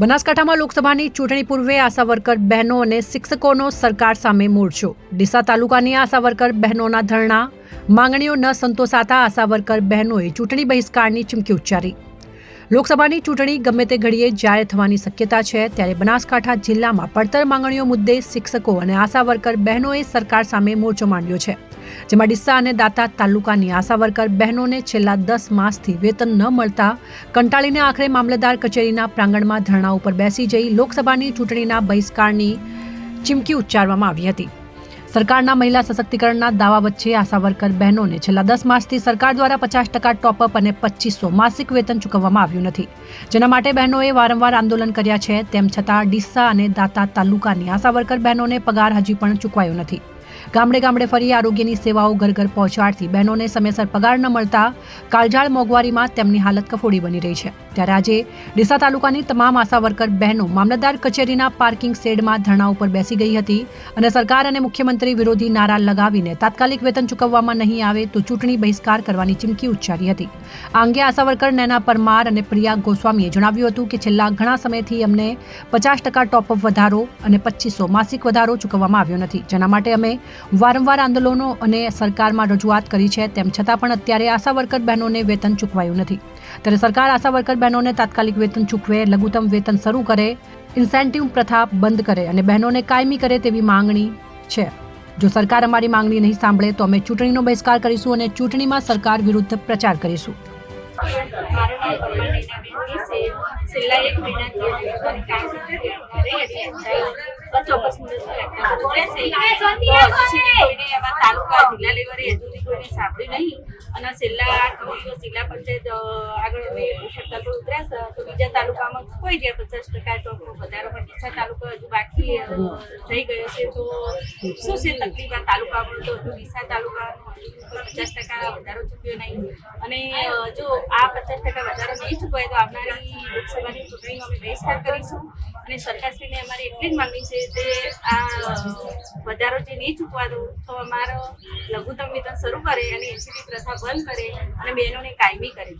બનાસકાંઠામાં લોકસભાની ચૂંટણી પૂર્વે આશા વર્કર બહેનો અને શિક્ષકોનો સરકાર સામે મોરચો ડીસા તાલુકાની આશા વર્કર બહેનોના ધરણા. માંગણીઓ ન સંતોષાતા આશા વર્કર બહેનોએ ચૂંટણી બહિષ્કારની ચીમકી ઉચ્ચારી. લોકસભાની ચૂંટણી ગમે તે ઘડીએ જાહેર થવાની શક્યતા છે, ત્યારે બનાસકાંઠા જિલ્લામાં પડતર માંગણીઓ મુદ્દે શિક્ષકો અને આશા વર્કર બહેનોએ સરકાર સામે મોરચો માંડ્યો છે. જેમાં ડીસા અને દાતા તાલુકાની આશા વર્કર બહેનોને છેલ્લા દસ માસથી વેતન ન મળતા કંટાળીને આખરે મામલતદાર કચેરીના પ્રાંગણમાં ધરણા ઉપર બેસી જઈ લોકસભાની ચૂંટણીના બહિષ્કારની ચીમકી ઉચ્ચારવામાં આવી હતી. સરકારના મહિલા સશક્તિકરણના દાવા વચ્ચે આશા વર્કર બહેનોને છેલ્લા દસ માસથી સરકાર દ્વારા પચાસ ટકા ટોપઅપ અને પચીસો માસિક વેતન ચૂકવવામાં આવ્યું નથી. જેના માટે બહેનોએ વારંવાર આંદોલન કર્યા છે, તેમ છતાં ડીસા અને દાતા તાલુકાની આશા વર્કર બહેનોને પગાર હજી પણ ચૂકવાયો નથી. ગામડે ગામડે ફરી આરોગ્યની સેવાઓ ઘર ઘર પહોંચાડતી બહેનોને સમયસર પગાર ન મળતા કાળઝાળ મોંઘવારીમાં તેમની હાલત કફોડી બની રહી છે. ત્યારે આજે ડીસા તાલુકાની તમામ આશા વર્કર બહેનો મામલતદાર કચેરીના પાર્કિંગ શેડમાં ધરણા ઉપર બેસી ગઈ હતી અને સરકાર અને મુખ્યમંત્રી વિરોધી નારા લગાવીને તાત્કાલિક વેતન ચૂકવવામાં નહીં આવે તો ચૂંટણી બહિષ્કાર કરવાની ચીમકી ઉચ્ચારી હતી. આ અંગે આશા વર્કર નૈના પરમાર અને પ્રિયા ગોસ્વામીએ જણાવ્યું હતું કે છેલ્લા ઘણા સમયથી અમને પચાસ ટકા ટોપઅપ વધારો અને પચીસો માસિક વધારો ચૂકવવામાં આવ્યો નથી. જેના માટે અમે વારંવાર આંદોલનો અને સરકારમાં રજૂઆત કરી છે તેમ છતાં પણ અત્યારે આશા વર્કર બહેનોને વેતન ચૂકવાયું નથી. ત્યારે સરકાર આશા વર્કર બહેનોને તાત્કાલિક વેતન ચૂકવે, લઘુત્તમ વેતન શરૂ કરે, ઇન્સેન્ટિવ પ્રથા બંધ કરે અને બહેનોને કાયમી કરે તેવી માંગણી છે. જો સરકાર અમારી માંગણી નહીં સાંભળે તો અમે ચૂંટણીનો બહિષ્કાર કરીશું અને ચૂંટણીમાં સરકાર વિરુદ્ધ પ્રચાર કરીશું. મારું નામ પરમાર નૈનાબેન છે. છેલ્લા એક મહિનાથી કામ રહી હતી ચોક્કસ તાલુકા જિલ્લા લેવલે હજુ સુધી કોઈને સાંભળ્યું નહીં. અને છેલ્લા દિવસ જિલ્લા પંચાયત આગળ અમે ઉતર્યા તો બીજા તાલુકામાં કોઈ ગયા પચાસ ટકા તો વધારો પણ ડીસા તાલુકો હજુ બાકી થઈ ગયો છે. તો શું છે તકલીફ આ તાલુકામાં? તો હજુ ડીસા તાલુકાનો પચાસ ટકા વધારો ચૂક્યો નહીં. અને જો આ પચાસ ટકા વધારો નહીં ચૂકવાય તો આવનારી લોકસભાની ચૂંટણીનો અમે બહિષ્કાર કરીશું અને સરકારશ્રીને અમારી એટલી જ માંગણી છે કે આ વધારો જે નહીં ચૂકવા દઉં તો અમારો લઘુત્તમ વેતન શરૂ કરે અને એસીટી પ્રથા બંધ કરે અને બહેનોને કાયમી કરે.